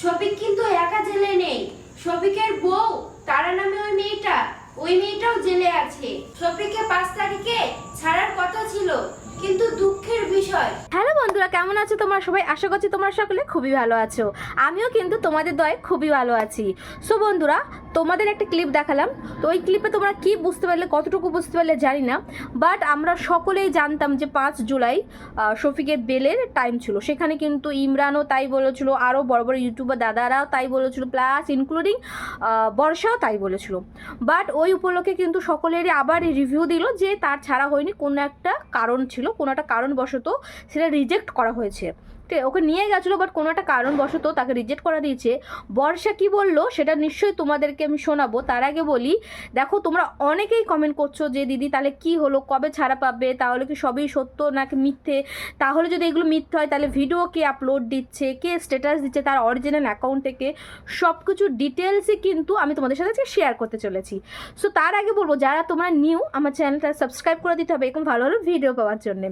শফিক কিন্তু একা জেলে নেই। শফিকের বউ তারা নামে ওই মেয়েটা, ওই মেয়েটাও জেলে আছে। শফিককে বিষয় হ্যালো বন্ধুরা, কেমন আছো তোমরা সবাই? আশা করছি তোমরা সকলে খুবই ভালো আছো। আমিও কিন্তু তোমাদের দয়ে খুবই ভালো আছি। সো বন্ধুরা, তোমাদের একটা ক্লিপ দেখালাম। তো ওই ক্লিপে তোমরা কি বুঝতে পারলে, কতটুকু বুঝতে পারলে জানি না। বাট আমরা সকলেই জানতাম যে পাঁচ জুলাই শফিকের বেলের টাইম ছিল। সেখানে কিন্তু ইমরানও তাই বলেছিল, আরও বড় বড় ইউটিউবার দাদারাও তাই বলেছিল, প্লাস ইনক্লুডিং বর্ষাও তাই বলেছিল। বাট ওই উপলক্ষে কিন্তু সকলেরই আবার রিভিউ দিল যে তার ছাড়া হয়নি, কোনো একটা কারণ ছিল, কোনো একটা কারণবশত সেটা রিজেক্ট করা হয়েছে। ওকে নিয়ে গেছিল বাট কোনো একটা কারণবশত তাকে রিজেক্ট করা দিয়েছে। বর্ষা কি বলল, সেটা নিশ্চয়ই তোমাদেরকে আমি শোনাবো। তার আগে বলি, দেখো তোমরা অনেকেই কমেন্ট করছ যে, দিদি, তাহলে কি হলো? কবে ছাড়া পাবে? তাহলে কি সবই সত্য নাকি মিথ্যে? তাহলে যদি এগুলো মিথ্যে হয়, তাহলে ভিডিও কে আপলোড দিচ্ছে, কে স্ট্যাটাস দিচ্ছে তার অরিজিনাল অ্যাকাউন্ট থেকে? সব কিছু ডিটেলসই কিন্তু আমি তোমাদের সাথে শেয়ার করতে চলেছি। সো তার আগে বলব, যারা তোমরা নিউ আমার চ্যানেলটা সাবস্ক্রাইব করে দিতে হবে, এরকম ভালো ভালো ভিডিও পাওয়ার জন্য।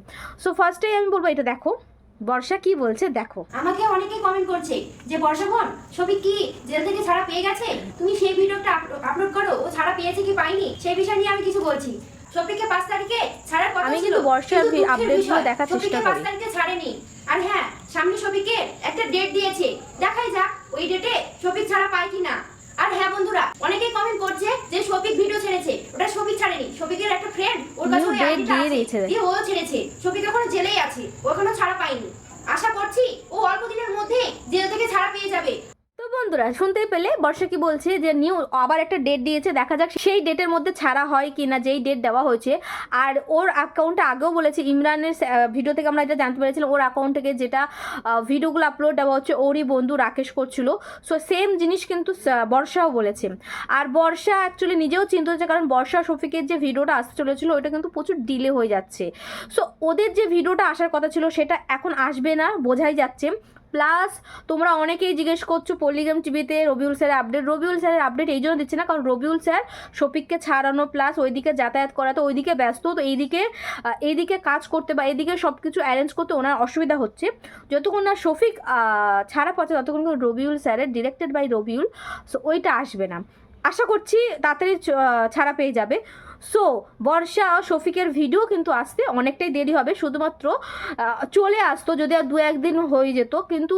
সো ফার্স্টেই আমি বলব, এটা দেখো। বর্ষা কি বলছে দেখো। আমাকে অনেকেই কমেন্ট করছে যে বর্ষা বোন শফিক কি জেল থেকে ছাড়া পেয়ে গেছে? তুমি সেই ভিডিওটা আপলোড করো ও ছাড়া পেয়েছে কি পাইনি? সেই বিষয় নিয়ে আমি কিছু বলছি। শফিককে পাঁচ তারিখে ছাড়ার কথা আমি কিন্তু বর্ষার কিন্তু দুঃখের চেষ্টা করি। পাঁচ তারিখে ছাড়েনি। আর হ্যাঁ সামনে শফিকের একটা ডেট দিয়েছে। দেখাই যাক ওই ডেটে শফিক ছাড়া পায় কিনা। আর হ্যাঁ বন্ধুরা অনেকেই কমেন্ট করছে যে শফিক ভিডিও ছেড়েছে। ওটা শফিক ছাড়েনি। শফিকের একটা ফ্রেন্ড ওর আইডিটা দিয়ে দিয়েছে। দিয়ে ও ছেড়েছে। সফিক এখনও জেলেই আছে। ও এখনও ছাড়া পাইনি আশা করছি ও অল্প দিনের মধ্যে জেল থেকে ছাড়া পেয়ে যাবে তো বন্ধুরা শুনতে পেলে? বর্ষা কি বলছে যে, নিউ আবার একটা ডেট দিয়েছে, দেখা যাক সেই ডেটের মধ্যে ছাড়া হয় কি না যেই ডেট দেওয়া হয়েছে। আর ওর অ্যাকাউন্টটা আগেও বলেছে, ইমরানের ভিডিও থেকে আমরা এটা জানতে পেরেছিলাম, ওর অ্যাকাউন্ট থেকে যেটা ভিডিওগুলো আপলোড দেওয়া হচ্ছে, ওরই বন্ধু রাকেশ করছিল। সো সেম জিনিস কিন্তু বর্ষাও বলেছে। আর বর্ষা অ্যাকচুয়ালি নিজেও চিন্তা হচ্ছে, কারণ বর্ষা শফিকের যে ভিডিওটা আসতে চলেছিল ওটা কিন্তু প্রচুর ডিলে হয়ে যাচ্ছে। সো ওদের যে ভিডিওটা আসার কথা ছিল, সেটা এখন আসবে না, বোঝাই যাচ্ছে। প্লাস তোমরা অনেকেই জিজ্ঞেস করছ পল্লিগ্রাম টিভিতে রবিউল স্যারের আপডেট। রবিউল স্যারের আপডেট এই জন্য দিচ্ছে না, কারণ রবিউল স্যার শফিককে ছাড়ানো প্লাস ওইদিকে যাতায়াত করা তো ওইদিকে ব্যস্ত, তো এইদিকে এইদিকে কাজ করতে বা এইদিকে সব কিছু অ্যারেঞ্জ করতে ওনার অসুবিধা হচ্ছে। যতক্ষণ না শফিক ছাড়া পাচ্ছে, ততক্ষণ রবিউল স্যারের ডিরেক্টেড বাই রবিউল সো ওইটা আসবে না। আশা করছি তাড়াতাড়ি ছাড়া পেয়ে যাবে। সো বর্ষা শফিকের ভিডিও কিন্তু আসতে অনেকটাই দেরি হবে। শুধুমাত্র চলে আসতো যদি আর দু একদিন হয়ে যেত। কিন্তু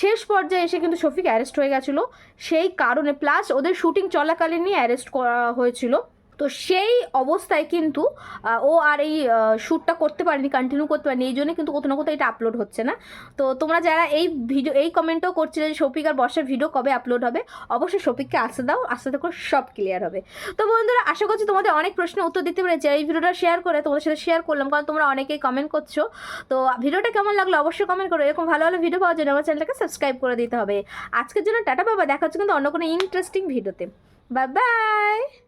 শেষ পর্যায়ে এসে কিন্তু শফিক অ্যারেস্ট হয়ে গেছিল। সেই কারণে প্লাস ওদের শুটিং চলাকালীনই অ্যারেস্ট করা হয়েছিল। তো সেই অবস্থায় কিন্তু ও আর এই শ্যুটটা করতে পারেনি কন্টিনিউ করতে পারেনি, এই জন্য কিন্তু কোথাও না কোথাও এটা আপলোড হচ্ছে না। তো তোমরা যারা এই ভিডিও এই কমেন্টও করছিলে যে শফিক আর বর্ষার ভিডিও কবে আপলোড হবে, অবশ্যই শফিককে আসতে দাও আস্তে আস্তে করে সব ক্লিয়ার হবে। তো বন্ধুরা, আশা করছি তোমাদের অনেক প্রশ্নের উত্তর দিতে পেরেছি এই ভিডিওটা শেয়ার করে তোমাদের সাথে শেয়ার করলাম, কারণ তোমরা অনেকেই কমেন্ট করছ। তো ভিডিওটা কেমন লাগল অবশ্যই কমেন্ট করো, এরকম ভালো ভালো ভিডিও পাওয়ার জন্য আমার চ্যানেলটাকে সাবস্ক্রাইব করে দিতে হবে। আজকের জন্য টাটা বাবা, দেখা হচ্ছে কিন্তু অন্য কোনো ইন্টারেস্টিং ভিডিওতে বাই বাই